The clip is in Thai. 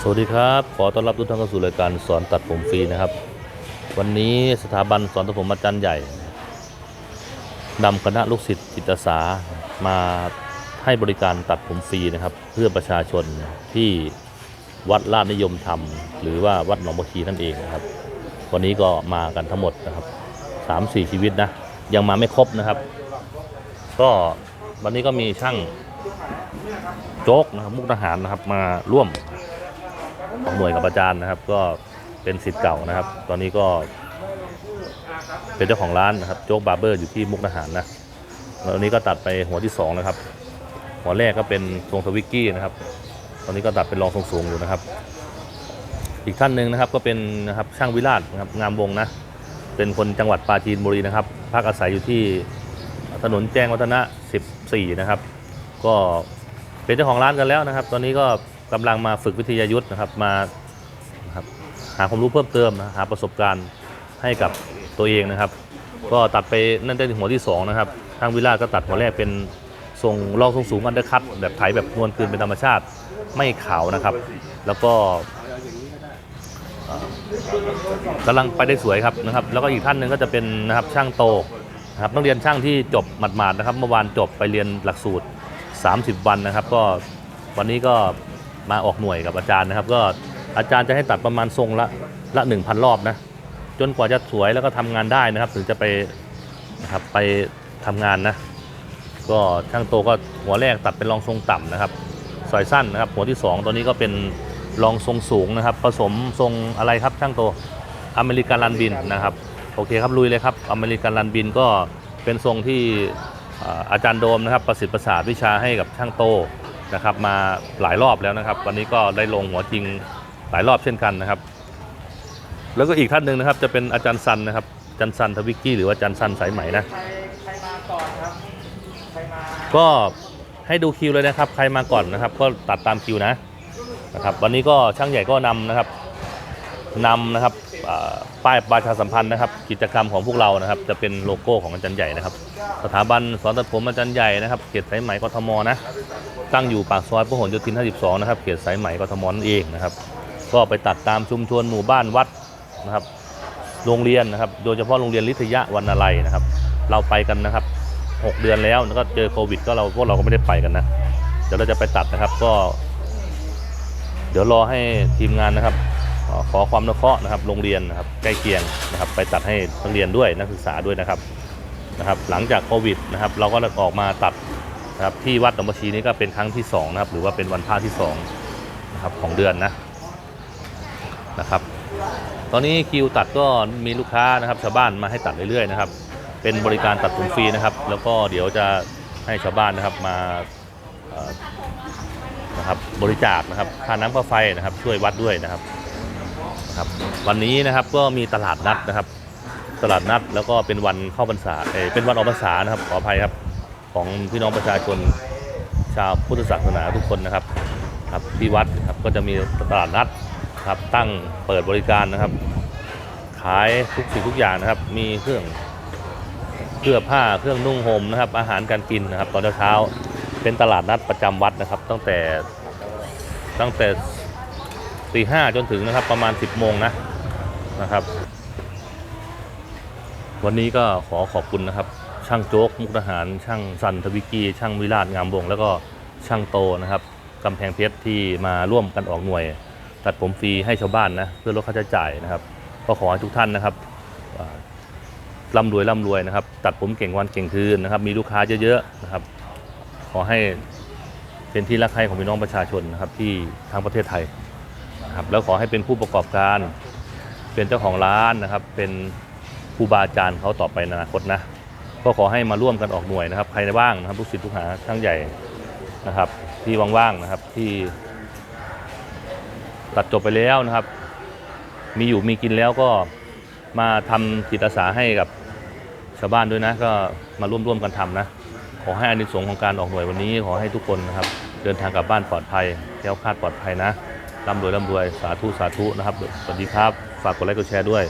สวัสดีครับ ขอต้อนรับทุกท่านเข้าสู่รายการสอนตัดผมฟรีนะครับ วันนี้สถาบันสอนตัดผมอาจารย์ใหญ่นำคณะลูกศิษย์จิตอาสามาให้บริการตัดผมฟรีนะครับ เพื่อประชาชนที่วัดลาดนิยมธรรม หรือว่าวัดหนองบัวคีนั่นเองนะครับ วันนี้ก็มากันทั้งหมดนะครับสามสี่ชีวิตนะ ยังมาไม่ครบนะครับ ก็วันนี้ก็มีช่างโจ๊กนะครับมุกทหารนะครับมาร่วม หน่วยกับอาจารย์นะครับ ก็เป็นสิทธิ์เก่านะครับ ตอนนี้ก็เป็นเจ้าของร้านนะครับโจ๊กบาร์เบอร์อยู่ที่มุกดาหารนะแล้วนนี้ก็ตัดไปหัวที่สองนะครับ หัวแรกก็เป็นทรงสวิกกี้นะครับ ตอนนี้ก็ตัดเป็นรองทรงสูงอยู่นะครับ อีกท่านหนึ่งนะครับก็เป็นนะครับช่างวิราชนะครับงามวงนะ เป็นคนจังหวัดปราจีนบุรีนะครับพักอาศัยอยู่ที่ถนนแจ้งวัฒนะ 14 นะครับ ก็เป็นเจ้าของร้านกันแล้วนะครับ ตอนนี้ก็ กำลังมาฝึกวิทยายุทธ์นะครับมานะครับหาความรู้เพิ่มเติมนะหาประสบการณ์ให้กับตัวเองนะครับ ก็ตัดไปนั่นได้ถึงหัวที่สองนะครับทางวิลาก็ตัดหัวแรกเป็นทรงรองทรงสูงอันเดอร์คัตแบบไถแบบนวลคืนเป็นธรรมชาติไม่ขาวนะครับ แล้วก็กำลังไปได้สวยครับนะครับ แล้วก็อีกท่านหนึ่งก็จะเป็นนะครับช่างโตนะครับนักเรียนช่างที่จบหมาดๆนะครับ เมื่อวานจบไปเรียนหลักสูตร 30 วันนะครับ ก็วันนี้ก็ มาออกหน่วยกับอาจารย์นะครับ ก็อาจารย์จะให้ตัดประมาณทรงละละ1,000 รอบนะจนกว่าจะสวยแล้วก็ทำงานได้นะครับ ถึงจะไปนะครับไปทำงานนะ ก็ช่างโตก็หัวแรกตัดเป็นรองทรงต่ำนะครับซอยสั้นนะครับ หัวที่ 2ตอนนี้ก็เป็นรองทรงสูงนะครับ ผสมทรงอะไรครับช่างโตอเมริกันรันบินนะครับโอเคครับลุยเลยครับอเมริกันรันบินก็เป็นทรงที่อาอาจารย์โดมนะครับ ประสิทธิ์ประสาทวิชาให้กับช่างโต นะครับมาหลายรอบแล้วนะครับ วันนี้ก็ได้ลงหัวจริงหลายรอบเช่นกันนะครับ แล้วก็อีกท่านหนึ่งนะครับ จะเป็นอาจารย์ซันนะครับอาจารย์ซันทวิกกี้หรือว่าอาจารย์ซันสายไหมนะใครใครมาก่อนครับใครมาก็ให้ดูคิวเลยนะครับ ใครมาก่อนนะครับ ก็ตัดตามคิวนะนะครับ วันนี้ก็ช่างใหญ่ก็นำนะครับนำนะครับอ่า ป้ายประชาสัมพันธ์นะครับ กิจกรรมของพวกเรานะครับ จะเป็นโลโก้ของอาจารย์ใหญ่นะครับ สถาบันสอนตัดผมอาจารย์ใหญ่นะครับเขตสายไหมกทมนะ ตั้งอยู่ปากซอยพหลโยธิน 52 นะครับเขตสายไหมกทมนั่นเองนะครับ ก็ไปตัดตามชุมชนหมู่บ้านวัดนะครับ โรงเรียนนะครับ โดยเฉพาะโรงเรียนลิทยะวันนาลัยนะครับ เราไปกันนะครับ 6 เดือนแล้วแล้วก็เจอโควิด ก็เราพวกเราก็ไม่ได้ไปกันนะเดี๋ยวเราจะไปตัดนะครับก็ เดี๋ยวรอให้ทีมงานนะครับ ขอขอความนุเคราะห์นะครับโรงเรียนนะครับใกล้เคียงนะครับไปตัดให้นักเรียนด้วยนักศึกษาด้วยนะครับนะครับ หลังจากโควิดนะครับเราก็ออกมาตัดนะครับที่วัดหนองบัวชีนี้ก็เป็นครั้งที่สองนะครับหรือว่าเป็นวันพระที่สองนะครับของเดือนนะนะครับ ตอนนี้คิวตัดก็มีลูกค้านะครับชาวบ้านมาให้ตัดเรื่อยๆนะครับเป็นบริการตัดผมฟรีนะครับ แล้วก็เดี๋ยวจะให้ชาวบ้านนะครับมานะครับบริจาคนะครับค่าน้ำค่าไฟนะครับช่วยวัดด้วยนะครับ นะครับวันนี้นะครับก็มีตลาดนัดนะครับ ตลาดนัดแล้วก็เป็นวันเข้าพรรษาเออเป็นวันออกพรรษานะครับขออภัยครับของพี่น้องประชาชนชาวพุทธศาสนาทุกคนนะครับครับที่วัดครับก็จะมีตลาดนัดครับตั้งเปิดบริการนะครับ ขายทุกสิ่งทุกอย่างนะครับ มีเครื่องเสื้อผ้าเครื่องนุ่งห่มนะครับ อาหารการกินนะครับ ตอนเช้าเป็นตลาดนัดประจำวัดนะครับ ตั้งแต่ตั้งแต่ ตีห้าจนถึงนะครับประมาณ 10บโมงนะนะครับ วันนี้ก็ขอขอบคุณนะครับ ช่างโจ๊กมุกทหาร ช่างสันทวิกีช่างวิราชงามวงศ์แล้วก็ช่างโตนะครับกำแพงเพชรที่มาร่วมกันออกหน่วย ตัดผมฟรีให้ชาวบ้านนะเพื่อลดค่าใช้จ่ายนะครับ ก็ขอให้ทุกท่านนะครับร่ำรวยร่ำรวยนะครับ ตัดผมเก่งวันเก่งคืนนะครับ มีลูกค้าเยอะๆนะครับ ขอให้เป็นที่รักใคร่ของพี่น้องประชาชนนะครับที่ทั้งประเทศไทย นะครับแล้วขอให้เป็นผู้ประกอบการ เป็นเจ้าของร้านนะครับ เป็นครูบาอาจารย์เขาต่อไปในอนาคตนะ ก็ขอให้มาร่วมกันออกหน่วยนะครับใครว่างนะครับลูกศิษย์ลูกหาช่างใหญ่นะครับ ที่ว่างๆนะครับที่ตัดจบไปแล้วนะครับ มีอยู่มีกินแล้วก็มาทำจิตอาสาให้กับชาวบ้านด้วยนะ ก็มาร่วมร่วมกันทำนะ ขอให้อานิสงส์ของการออกหน่วยวันนี้ ขอให้ทุกคนนะครับ เดินทางกลับบ้านปลอดภัยแคล้วคลาดปลอดภัยนะ ร่ำรวยร่ำรวยสาธุสาธุนะครับ สวัสดีครับ ฝากกดไลค์กดแชร์ด้วย